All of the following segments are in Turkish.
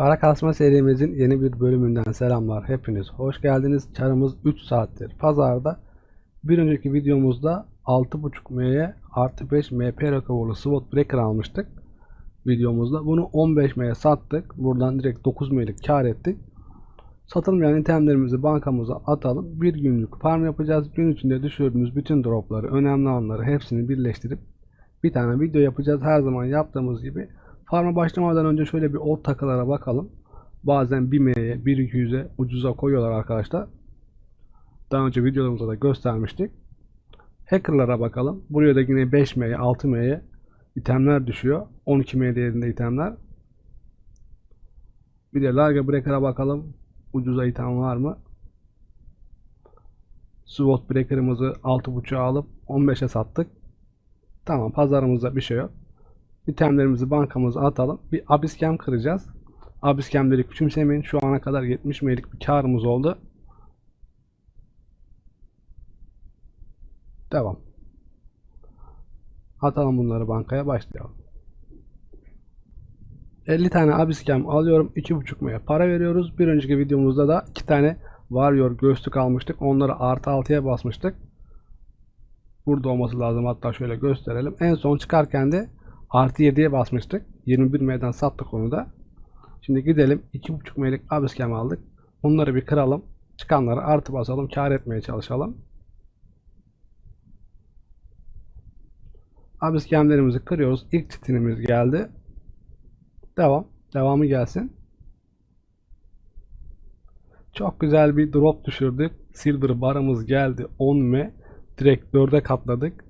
Para kasma serimizin yeni bir bölümünden selamlar. Hepiniz hoş geldiniz. Çarımız 3 saattir. Pazarda bir önceki videomuzda 6.5 M'ye artı 5 MP rakamlı SWOT Breaker almıştık. Videomuzda. Bunu 15 M'ye sattık. Buradan direkt 9 M'lik kar ettik. Satılmayan itemlerimizi bankamıza atalım. Bir günlük farm yapacağız. Gün içinde düşürdüğümüz bütün dropları, önemli anları hepsini birleştirip bir tane video yapacağız. Her zaman yaptığımız gibi Farma başlamadan önce şöyle bir old takılara bakalım. Bazen 1M'ye, 1-200'e ucuza koyuyorlar arkadaşlar. Daha önce videolarımızda da göstermiştik. Hackerlara bakalım. Buraya da yine 5M'ye, 6M'ye itemler düşüyor. 12M değerinde itemler. Bir de Larga Breaker'a bakalım. Ucuza item var mı? SWOT Breaker'ımızı 6.5'a alıp 15'e sattık. Tamam pazarımızda bir şey yok. İtemlerimizi bankamıza atalım. Bir abiskem kıracağız. Abiskemleri küçümsemeyin. Şu ana kadar 70 meylik bir karımız oldu. Devam. Atalım bunları bankaya başlayalım. 50 tane abiskem alıyorum. 2.5 M'ye para veriyoruz. Bir önceki videomuzda da 2 tane Warrior göğüslük almıştık. Onları artı 6'ya basmıştık. Burada olması lazım. Hatta şöyle gösterelim. En son çıkarken de Artı 7'ye basmıştık. 21 M'den sattık onu da. Şimdi gidelim 2.5 M'lik abiskem aldık. Onları bir kıralım. Çıkanları artı basalım. Kar etmeye çalışalım. Abiskemlerimizi kırıyoruz. İlk çitinimiz geldi. Devam. Devamı gelsin. Çok güzel bir drop düşürdük. Silver barımız geldi. 10 M. Direkt 4'e katladık.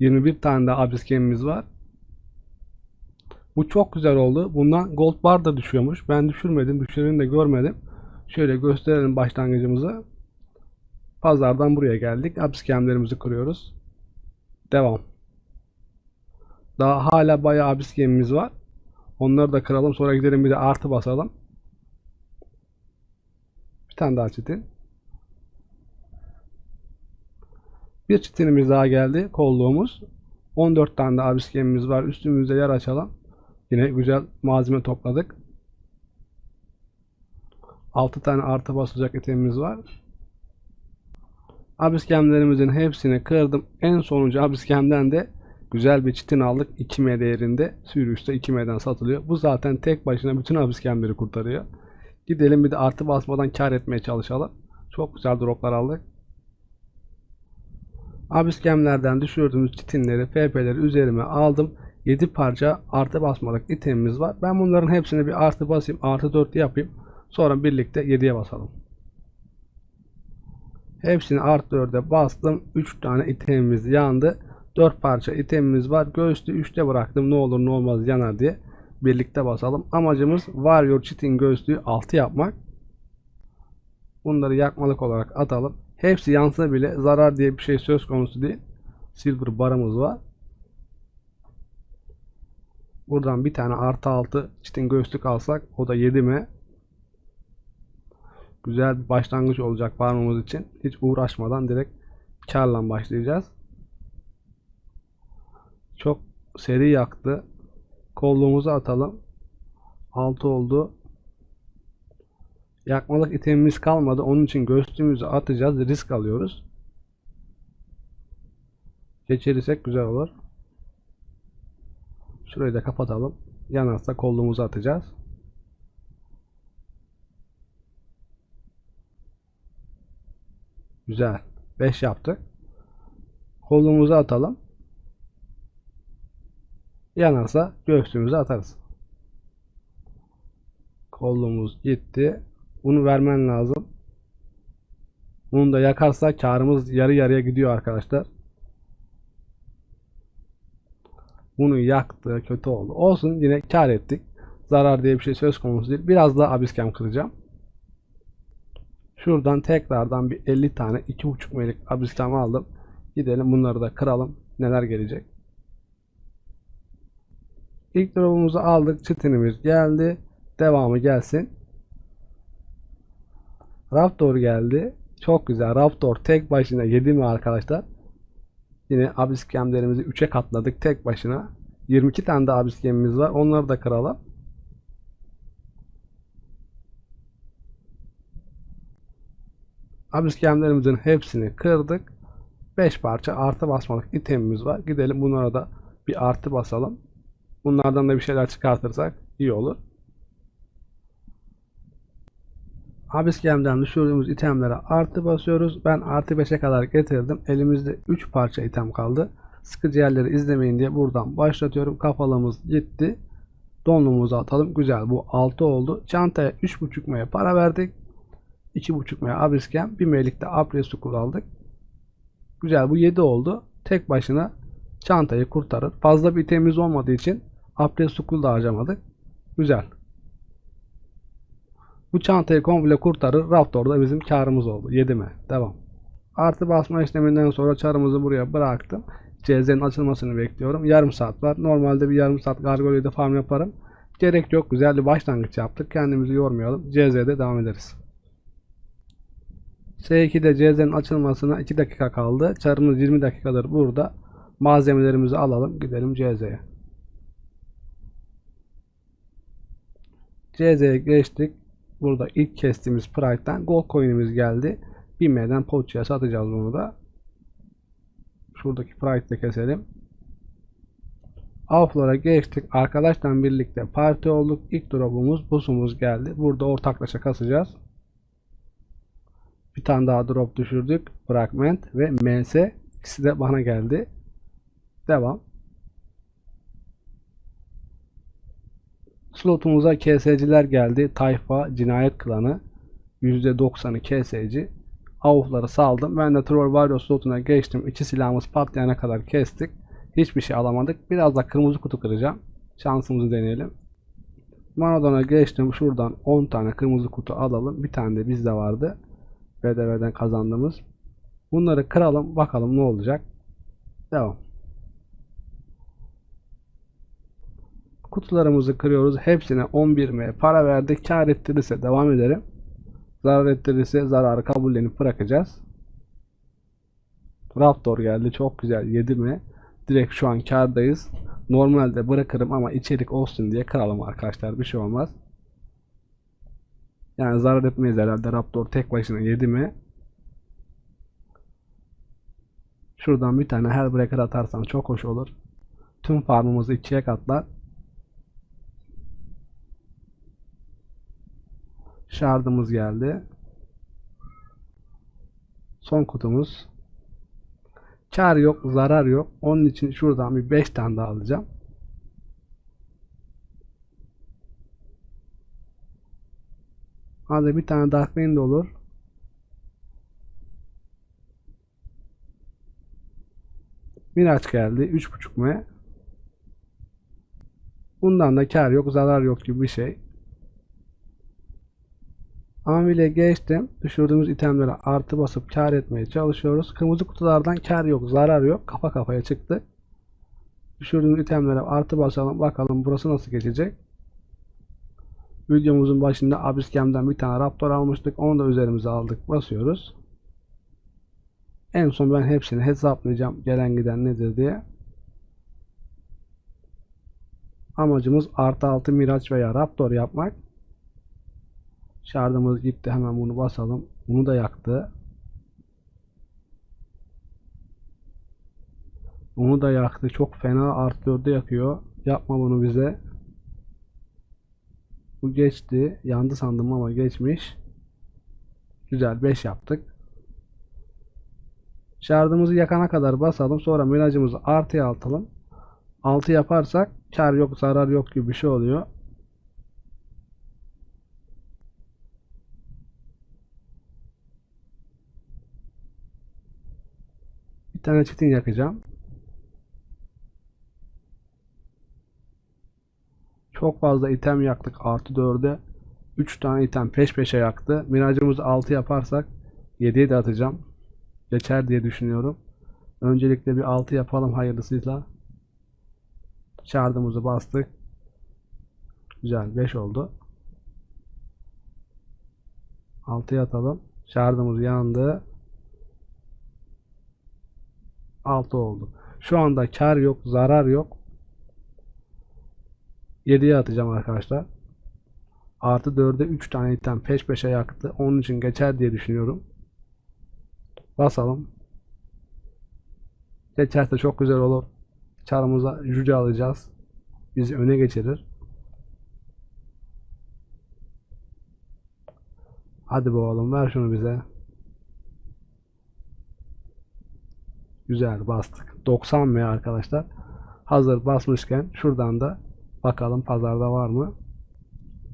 21 tane de abiskemimiz var. Bu çok güzel oldu. Bundan gold bar da düşüyormuş. Ben düşürmedim. Düşüreni de görmedim. Şöyle gösterelim başlangıcımızı. Pazardan buraya geldik. Abiskemlerimizi kırıyoruz. Devam. Daha hala bayağı abiskemimiz var. Onları da kıralım. Sonra gidelim bir de artı basalım. Bir tane daha çitin. Bir çitinimiz daha geldi. Kolluğumuz. 14 tane de abiskemimiz var. Üstümüzde yer açalım. Yine güzel malzeme topladık. 6 tane artı basacak itemimiz var. Abiskemlerimizin hepsini kırdım. En sonuncu abiskemden de güzel bir çitin aldık. 2M değerinde. Sürüyüşte 2M'den satılıyor. Bu zaten tek başına bütün abiskemleri kurtarıyor. Gidelim bir de artı basmadan kar etmeye çalışalım. Çok güzel droplar aldık. Abiskemlerden düşürdüğümüz çitinleri, FP'leri üzerime aldım. 7 parça artı basmalık itemimiz var. Ben bunların hepsini bir artı basayım. Artı 4 yapayım. Sonra birlikte 7'ye basalım. Hepsini artı 4'e bastım. 3 tane itemimiz yandı. 4 parça itemimiz var. Göğüslü 3'te bıraktım. Ne olur ne olmaz yanar diye. Birlikte basalım. Amacımız Warrior Cheating göğüslüğü 6 yapmak. Bunları yakmalık olarak atalım. Hepsi yansa bile zarar diye bir şey söz konusu değil. Silver barımız var. Buradan bir tane artı altı çitin göğüslük alsak o da 7 mi? Güzel bir başlangıç olacak farmımız için. Hiç uğraşmadan direkt karla başlayacağız. Çok seri yaktı. Kolluğumuzu atalım. 6 oldu. Yakmalık itemimiz kalmadı. Onun için göğüslüğümüzü atacağız. Risk alıyoruz. Geçirirsek güzel olur. Şurayı da kapatalım. Yanarsa kolluğumuzu atacağız. Güzel. 5 yaptık. Kolluğumuzu atalım. Yanarsa göğsümüzü atarız. Kolluğumuz gitti. Bunu vermen lazım. Bunu da yakarsa karımız yarı yarıya gidiyor arkadaşlar. Bunu yaktı. Kötü oldu. Olsun yine kar ettik. Zarar diye bir şey söz konusu değil. Biraz daha abiskem kıracağım. Şuradan tekrardan bir 50 tane 2.5 melik abiskem aldım. Gidelim bunları da kıralım. Neler gelecek. İlk drop'umuzu aldık. Çitinimiz geldi. Devamı gelsin. Raptor geldi. Çok güzel. Raptor tek başına yedi mi arkadaşlar? Yine abis gemlerimizi 3'e katladık tek başına. 22 tane de abis gemimiz var. Onları da kıralım. Abis gemlerimizin hepsini kırdık. 5 parça artı basmalık itemimiz var. Gidelim bunlara da bir artı basalım. Bunlardan da bir şeyler çıkartırsak iyi olur. Abiskem'den düşürdüğümüz itemlere artı basıyoruz. Ben artı 5'e kadar getirdim. Elimizde 3 parça item kaldı. Sıkıcı yerleri izlemeyin diye buradan başlatıyorum. Kafalığımız gitti. Donluğumuzu atalım. Güzel bu 6 oldu. Çantaya 3.5 M'ye para verdik. 2.5 M abiskem. 1 M'lik de apresu aldık. Güzel bu 7 oldu. Tek başına çantayı kurtarır. Fazla bir itemimiz olmadığı için apresu da harcamadık. Güzel. Bu çantayı komple kurtarır. Raptor'da bizim karımız oldu. 7 mi? Devam. Artı basma işleminden sonra çarımızı buraya bıraktım. CZ'nin açılmasını bekliyorum. Yarım saat var. Normalde bir yarım saat Gargoyle'de farm yaparım. Gerek yok. Güzel bir başlangıç yaptık. Kendimizi yormayalım. CZ'de devam ederiz. S2'de CZ'nin açılmasına 2 dakika kaldı. Çarımız 20 dakikadır burada. Malzemelerimizi alalım. Gidelim CZ'ye. CZ'ye geçtik. Burada ilk kestiğimiz Pride'den Gold Coin'imiz geldi. 1000 M'den Poçya satacağız bunu da. Şuradaki Pride'de keselim. Avflara geçtik. Arkadaşla birlikte parti olduk. İlk drop'umuz, busumuz geldi. Burada ortaklaşa kasacağız. Bir tane daha drop düşürdük. Fragment ve MS. İkisi de bana geldi. Devam. Slotumuza KS'ciler geldi. Tayfa Cinayet Klanı. %90'ı KS'ci. Avufları saldım. Ben de Troll Warrior slotuna geçtim. İki silahımız patlayana kadar kestik. Hiçbir şey alamadık. Biraz da kırmızı kutu kıracağım. Şansımızı deneyelim. Maradona geçtim. Şuradan 10 tane kırmızı kutu alalım. Bir tane de bizde vardı. BDV'den kazandığımız. Bunları kıralım. Bakalım ne olacak. Devam. Kutularımızı kırıyoruz. Hepsine 11 M para verdik. Kar ettirirse devam edelim. Zarar ettirirse zararı kabullenip bırakacağız. Raptor geldi. Çok güzel. 7 mi? Direkt şu an kardayız. Normalde bırakırım ama içerik olsun diye kıralım arkadaşlar. Bir şey olmaz. Yani zarar etmeyiz herhalde. Raptor tek başına 7 mi? Şuradan bir tane her breaker atarsan çok hoş olur. Tüm farmımızı ikiye katlar. Şardımız geldi. Son kutumuz. Kar yok, zarar yok. Onun için şuradan bir 5 tane daha alacağım. Hadi bir tane Darkman de olur. Miraç geldi. 3.5 M. Bundan da kar yok, zarar yok gibi bir şey. Amile geçtim. Düşürdüğümüz itemlere artı basıp kar etmeye çalışıyoruz. Kırmızı kutulardan kar yok, zarar yok. Kafa kafaya çıktı. Düşürdüğümüz itemlere artı basalım. Bakalım burası nasıl geçecek. Videomuzun başında Abiskem'den bir tane Raptor almıştık. Onu da üzerimize aldık. Basıyoruz. En son ben hepsini hesaplayacağım. Gelen giden nedir diye. Amacımız artı altı Miraç veya Raptor yapmak. Şardımız gitti. Hemen bunu basalım. Bunu da yaktı. Bunu da yaktı. Çok fena artı 4'ü yakıyor. Yapma bunu bize. Bu geçti. Yandı sandım ama geçmiş. Güzel 5 yaptık. Şardımızı yakana kadar basalım. Sonra miracımızı artıya atalım. 6 yaparsak kar yok zarar yok gibi bir şey oluyor. Bir tane çitin yakacağım. Çok fazla item yaktık artı 4'e. 3 tane item peş peşe yaktı. Miracımızı 6 yaparsak 7'ye de atacağım. Geçer diye düşünüyorum. Öncelikle bir 6 yapalım hayırlısıyla. Şardımızı bastık. Güzel 5 oldu. 6'ya atalım. Şardımız yandı. 6 oldu. Şu anda kar yok, zarar yok. 7'ye atacağım arkadaşlar. Artı 4'e 3 tane item peş peşe yaktı. Onun için geçer diye düşünüyorum. Basalım. Geçerse çok güzel olur. Çarımıza cüce alacağız. Bizi öne geçirir. Hadi be oğlum ver şunu bize. Güzel bastık. 90 M arkadaşlar. Hazır basmışken şuradan da bakalım pazarda var mı?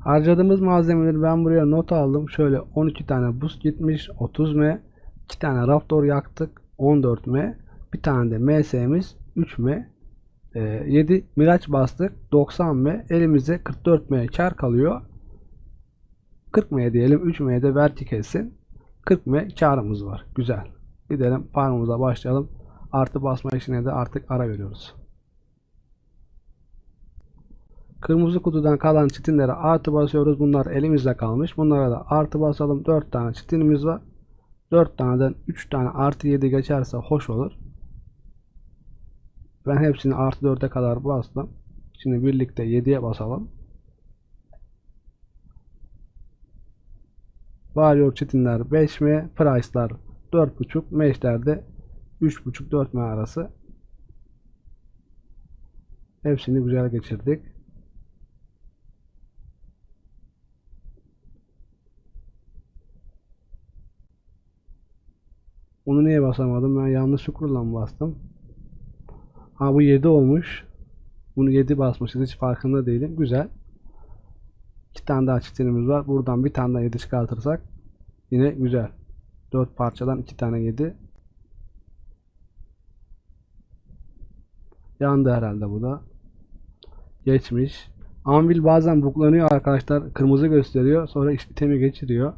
Harcadığımız malzemeleri ben buraya not aldım. Şöyle 12 tane boost gitmiş. 30 M. 2 tane Raptor yaktık. 14 M. Bir tane de MS'miz 3 M. 7 Miraç bastık. 90 M. Elimize 44 M kar kalıyor. 40 M diyelim. 3 M de verti kessin. 40 M karımız var. Güzel. Gidelim farmımıza başlayalım. Artı basma işine de artık ara veriyoruz. Kırmızı kutudan kalan çitinlere artı basıyoruz. Bunlar elimizde kalmış. Bunlara da artı basalım. 4 tane çitinimiz var. 4 taneden 3 tane artı 7 geçerse hoş olur. Ben hepsini artı 4'e kadar bastım. Şimdi birlikte 7'ye basalım. Varıyor çitinler 5 mi? Price'lar 4.5. Meşler de 3.5-4 mi arası. Hepsini güzel geçirdik. Onu niye basamadım? Ben yanlışlıkla mı bastım? Ha bu 7 olmuş. Bunu 7 basmışız. Hiç farkında değilim. Güzel. 2 tane daha çiftliğimiz var. Buradan bir tane daha 7 çıkartırsak yine güzel. 4 parçadan 2 tane 7. Yandı herhalde bu da. Geçmiş. Anvil bazen buklanıyor arkadaşlar. Kırmızı gösteriyor. Sonra işlemi geçiriyor.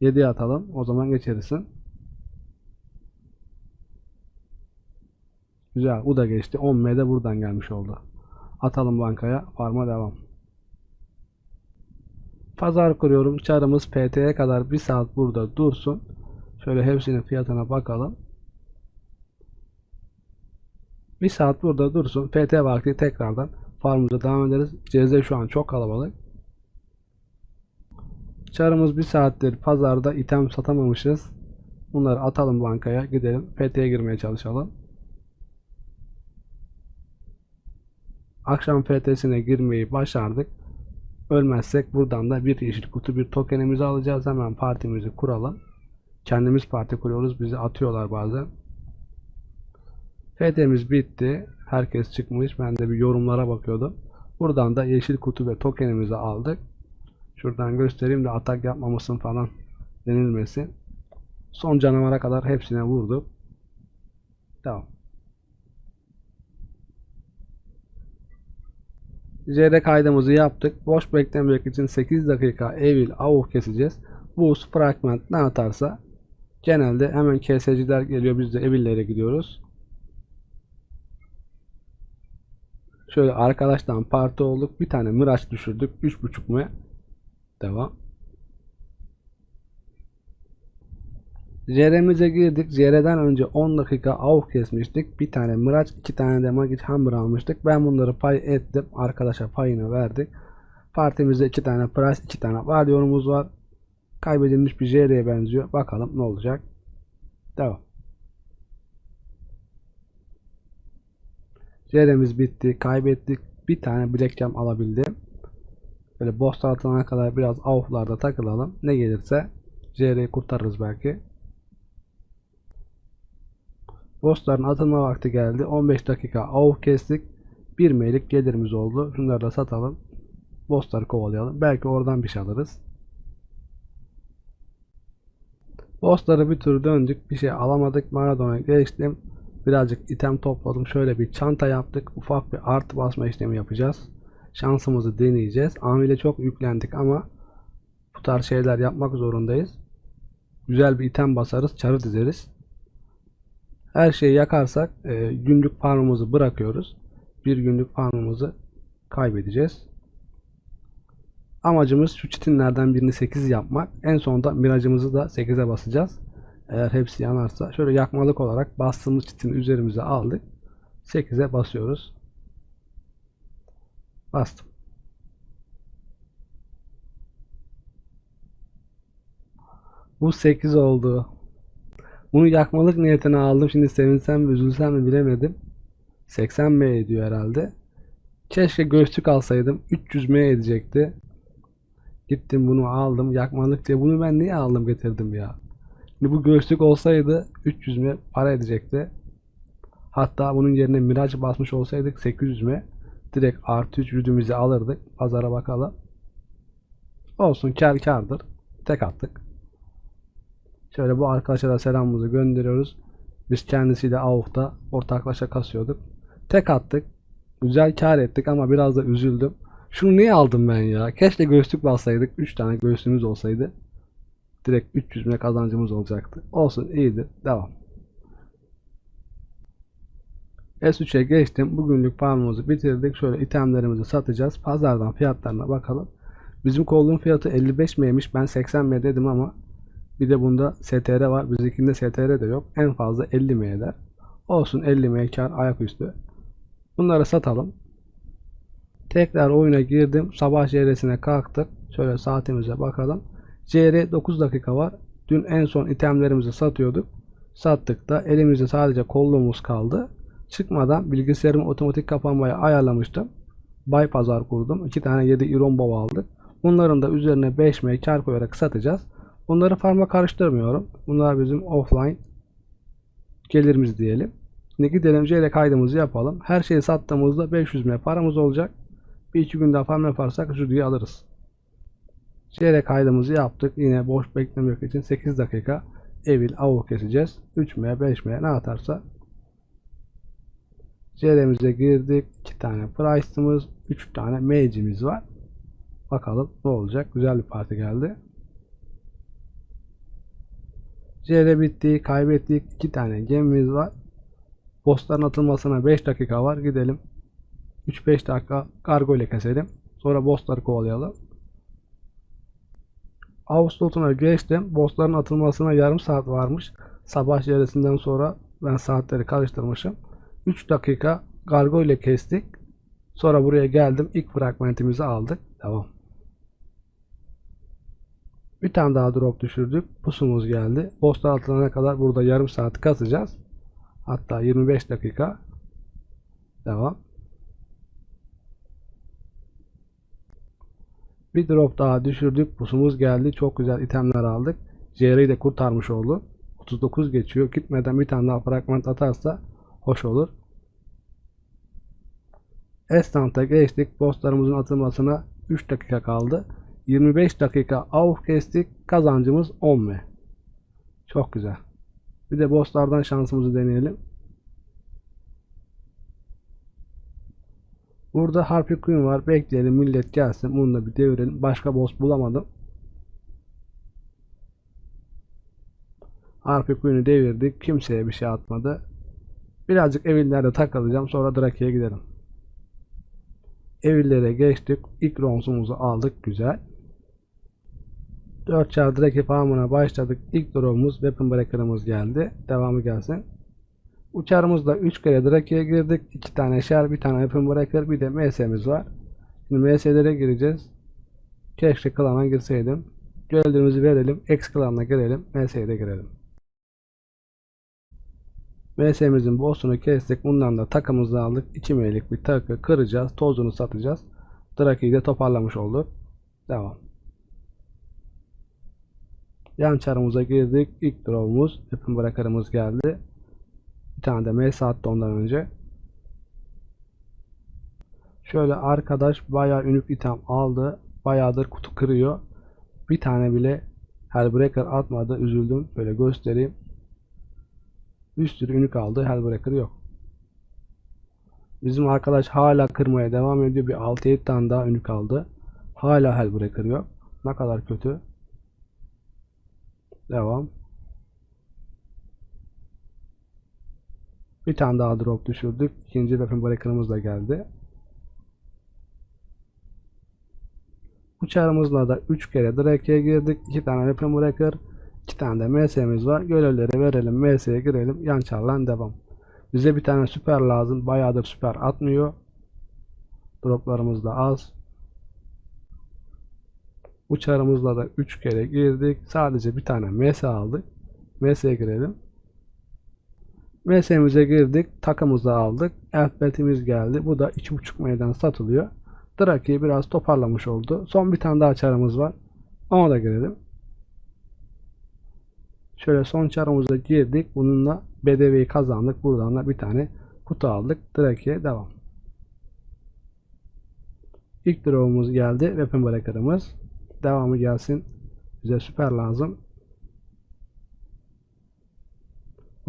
7'ye atalım. O zaman geçerirsin. Güzel. Bu da geçti. 10M de buradan gelmiş oldu. Atalım bankaya. Farma devam. Pazar kuruyorum. Çarımız PT'ye kadar bir saat burada dursun. Şöyle hepsinin fiyatına bakalım. Bir saat burada dursun. PT vakti tekrardan farmımıza devam ederiz. CZ şu an çok kalabalık. Çarımız bir saattir pazarda item satamamışız. Bunları atalım bankaya. Gidelim. PT'ye girmeye çalışalım. Akşam PT'sine girmeyi başardık. Ölmezsek buradan da bir yeşil kutu bir tokenimizi alacağız. Hemen partimizi kuralım. Kendimiz parti kuruyoruz. Bizi atıyorlar bazen. FT'miz bitti. Herkes çıkmış. Ben de bir yorumlara bakıyordum. Buradan da yeşil kutu ve tokenimizi aldık. Şuradan göstereyim de atak yapmamasın falan denilmesin. Son canavara kadar hepsine vurduk. Tamam. JR kaydımızı yaptık. Boş beklemek için 8 dakika evil avuk keseceğiz. Bu fragment ne atarsa genelde hemen KS'ciler geliyor biz de evillere gidiyoruz. Şöyle arkadaştan parti olduk. Bir tane miraç düşürdük. 3.5 mu? Devam. JR'mize girdik. JR'den önce 10 dakika av kesmiştik. Bir tane mıraç, iki tane de magit hammer almıştık. Ben bunları pay ettim. Arkadaşa payını verdik. Partimizde iki tane price, iki tane varyonumuz var. Kaybedilmiş bir JR'ye benziyor. Bakalım ne olacak. Devam. JR'miz bitti. Kaybettik. Bir tane black cam alabildim. Böyle boss atana kadar biraz avlarda takılalım. Ne gelirse JR'yi kurtarırız belki. Bossların atılma vakti geldi. 15 dakika av kestik. 1 meylik gelirimiz oldu. Şunları da satalım. Bossları kovalayalım. Belki oradan bir şey alırız. Bossları bir tur döndük. Bir şey alamadık. Maradona geçtim. Birazcık item topladım. Şöyle bir çanta yaptık. Ufak bir artı basma işlemi yapacağız. Şansımızı deneyeceğiz. Amile çok yüklendik ama bu tarz şeyler yapmak zorundayız. Güzel bir item basarız. Çarı dizeriz. Her şeyi yakarsak e, günlük farmımızı bırakıyoruz. Bir günlük farmımızı kaybedeceğiz. Amacımız şu çitinlerden birini 8 yapmak. En sonunda miracımızı da 8'e basacağız. Eğer hepsi yanarsa şöyle yakmalık olarak bastığımız çitini üzerimize aldık. 8'e basıyoruz. Bastım. Bu 8 oldu. Bunu yakmalık niyetine aldım. Şimdi sevinsem mi üzülsem mi bilemedim. 80 M ediyor herhalde. Keşke göğüslük alsaydım. 300 M edecekti. Gittim bunu aldım. Yakmalık diye. Bunu ben niye aldım getirdim ya. Şimdi bu göğüslük olsaydı 300 M para edecekti. Hatta bunun yerine Miraç basmış olsaydık 800 M direkt artı 3 rüdümüzü alırdık. Pazara bakalım. Olsun kar kardır. Tek attık. Şöyle bu arkadaşlara selamımızı gönderiyoruz. Biz kendisiyle AUK'ta ortaklaşa kasıyorduk. Tek attık. Güzel kar ettik ama biraz da üzüldüm. Şunu niye aldım ben ya? Keşke göğüslük bassaydık. 3 tane göğsümüz olsaydı. Direkt 300 bin kazancımız olacaktı. Olsun iyidir. Devam. S3'e geçtim. Bugünlük paramızı bitirdik. Şöyle itemlerimizi satacağız. Pazardan fiyatlarına bakalım. Bizim kolluğun fiyatı 55 M'ymiş. Ben 80 M dedim ama bir de bunda STR var. Bizimkinde STR de yok. En fazla 50 M eder. Olsun 50 M kar ayaküstü. Bunları satalım. Tekrar oyuna girdim. Sabah CR'sine kalktık. Şöyle saatimize bakalım. CR 9 dakika var. Dün en son itemlerimizi satıyorduk. Sattık da elimizde sadece kolluğumuz kaldı. Çıkmadan bilgisayarımı otomatik kapanmaya ayarlamıştım. Buy pazar kurdum. 2 tane 7 iron bow aldık. Bunların da üzerine 5 M kar koyarak satacağız. Bunları farma karıştırmıyorum. Bunlar bizim offline gelirimiz diyelim. Şimdi gidelim CL kaydımızı yapalım. Her şeyi sattığımızda 500 M paramız olacak. Bir iki gün daha farm yaparsak Judy'yi alırız. CL kaydımızı yaptık. Yine boş beklemek için 8 dakika evil avuk keseceğiz. 3 M 5 M ne atarsa CL'mize girdik. 2 tane price'ımız, 3 tane mage'imiz var. Bakalım ne olacak. Güzel bir parti geldi. CL bitti. Kaybettik. 2 tane gemimiz var. Bossların atılmasına 5 dakika var. Gidelim. 3-5 dakika kargo ile keselim. Sonra bossları kovalayalım. Ağustos'una geçtim. Bossların atılmasına yarım saat varmış. Sabah yarısından sonra ben saatleri karıştırmışım. 3 dakika kargo ile kestik. Sonra buraya geldim. İlk fragmentimizi aldık. Devam. Bir tane daha drop düşürdük. Pusumuz geldi. Bosslar atılana kadar burada yarım saat kasacağız. Hatta 25 dakika. Devam. Bir drop daha düşürdük. Pusumuz geldi. Çok güzel itemler aldık. JR'yi de kurtarmış oldu. 39 geçiyor. Gitmeden bir tane daha fragment atarsa hoş olur. Estant'a geçtik. Bosslarımızın atılmasına 3 dakika kaldı. 25 dakika av kestik. Kazancımız 10 m. Çok güzel. Bir de bosslardan şansımızı deneyelim. Burada Harpy Queen var. Bekleyelim millet gelsin. Bunu da bir devirelim. Başka boss bulamadım. Harpy Queen'i devirdik. Kimseye bir şey atmadı. Birazcık evillerde takılacağım. Sonra Drake'ye gidelim. Evillere geçtik. İlk ronsumuzu aldık. Güzel. 4 çar Drake farmına başladık. İlk drop'umuz Weapon Breaker'ımız geldi. Devamı gelsin. Uçarımızda 3 kere Drake'ye girdik. 2 tane şer, bir tane Weapon Breaker, bir de MS'miz var. Şimdi MS'lere gireceğiz. Keşke klana girseydim. Gördüğümüzü verelim. X klanına girelim. MS'ye de girelim. MS'mizin boss'unu kestik. Bundan da takımızı aldık. 2 meylik bir takı kıracağız. Tozunu satacağız. Drake'yi de toparlamış olduk. Devam. Yan çarımıza girdik. İlk draw'umuz. Weapon Breaker'ımız geldi. Bir tane de MS attı ondan önce. Şöyle arkadaş bayağı ünlük item aldı. Bayağıdır kutu kırıyor. Bir tane bile Hellbreaker atmadı. Üzüldüm. Böyle göstereyim. Bir sürü ünlük aldı. Hellbreaker yok. Bizim arkadaş hala kırmaya devam ediyor. Bir 6-7 tane daha ünlük aldı. Hala Hellbreaker yok. Ne kadar kötü. Devam. Bir tane daha drop düşürdük. İkinci weapon breaker'ımız da geldi. Uçağımızla da 3 kere Drake'ye girdik. 2 tane weapon breaker. 2 tane de MS'miz var. Görevleri verelim. MS'ye girelim. Yan çarlan devam. Bize bir tane süper lazım. Bayağıdır süper atmıyor. Droplarımız da az. Uçarımızla da 3 kere girdik. Sadece bir tane MS aldık. MS'ye girelim. MS'imize girdik. Takımızı aldık. Elfbetimiz geldi. Bu da 2.5 M'den satılıyor. Draki'yi biraz toparlamış oldu. Son bir tane daha çarımız var. Ona da girelim. Şöyle son çarımıza girdik. Bununla BDV'yi kazandık. Buradan da bir tane kutu aldık. Draki'ye devam. İlk draw'umuz geldi. Weapon Breaker'ımız. Devamı gelsin. Bize süper lazım.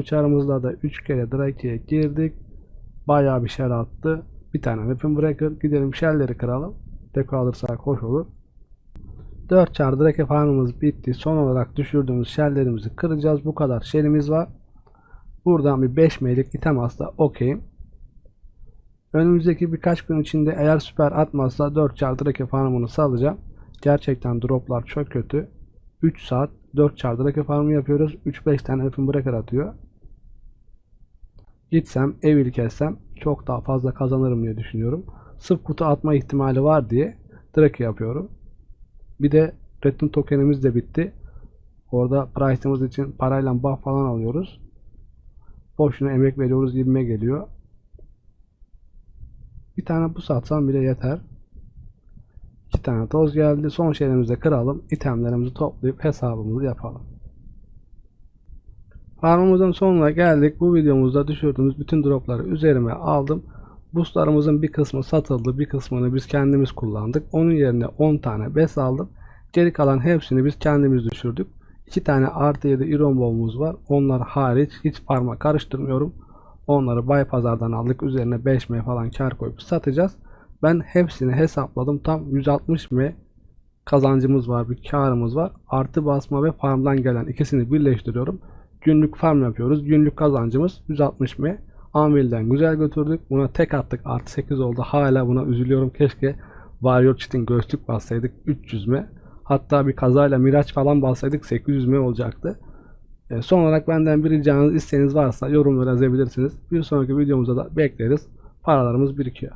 Uçağımızda da 3 kere Drake'ye girdik. Bayağı bir shell attı. Bir tane Weapon Breaker. Gidelim shell'leri kıralım. Deko alırsak hoş olur. 4 çar Drake farmımız bitti. Son olarak düşürdüğümüz shell'lerimizi kıracağız. Bu kadar shell'imiz var. Buradan bir 5 meylik item asla okeyim. Önümüzdeki birkaç gün içinde eğer süper atmazsa 4 çar Drake farmını salacağım. Gerçekten droplar çok kötü. 3 saat 4 çar Drake farmı yapıyoruz. 3-5 tane Weapon Breaker atıyor. Gitsem evil kessem çok daha fazla kazanırım diye düşünüyorum. Sırf kutu atma ihtimali var diye Drake yapıyorum. Bir de Return tokenimiz de bitti. Orada price'ımız için parayla buff falan alıyoruz. Boşuna emek veriyoruz gibime geliyor. Bir tane bu satsam bile yeter. İki tane toz geldi. Son şeylerimizi kıralım. İtemlerimizi toplayıp hesabımızı yapalım. Farmımızın sonuna geldik. Bu videomuzda düşürdüğümüz bütün dropları üzerime aldım. Boostlarımızın bir kısmı satıldı. Bir kısmını biz kendimiz kullandık. Onun yerine 10 tane bes aldım. Geri kalan hepsini biz kendimiz düşürdük. 2 tane artı 7 iron bombumuz var. Onlar hariç hiç parma karıştırmıyorum. Onları bay pazardan aldık. Üzerine 5M falan kar koyup satacağız. Ben hepsini hesapladım. Tam 160M kazancımız var. Bir karımız var. Artı basma ve farmdan gelen ikisini birleştiriyorum. Günlük farm yapıyoruz. Günlük kazancımız 160M. Anvil'den güzel götürdük. Buna tek attık. Artı 8 oldu. Hala buna üzülüyorum. Keşke Warrior Cheat'in göğüslük bassaydık 300M. Hatta bir kazayla Miraç falan bassaydık 800M olacaktı. E, son olarak benden bir ricanız isteğiniz varsa yorumlara yazabilirsiniz. Bir sonraki videomuzda da bekleriz. Paralarımız birikiyor.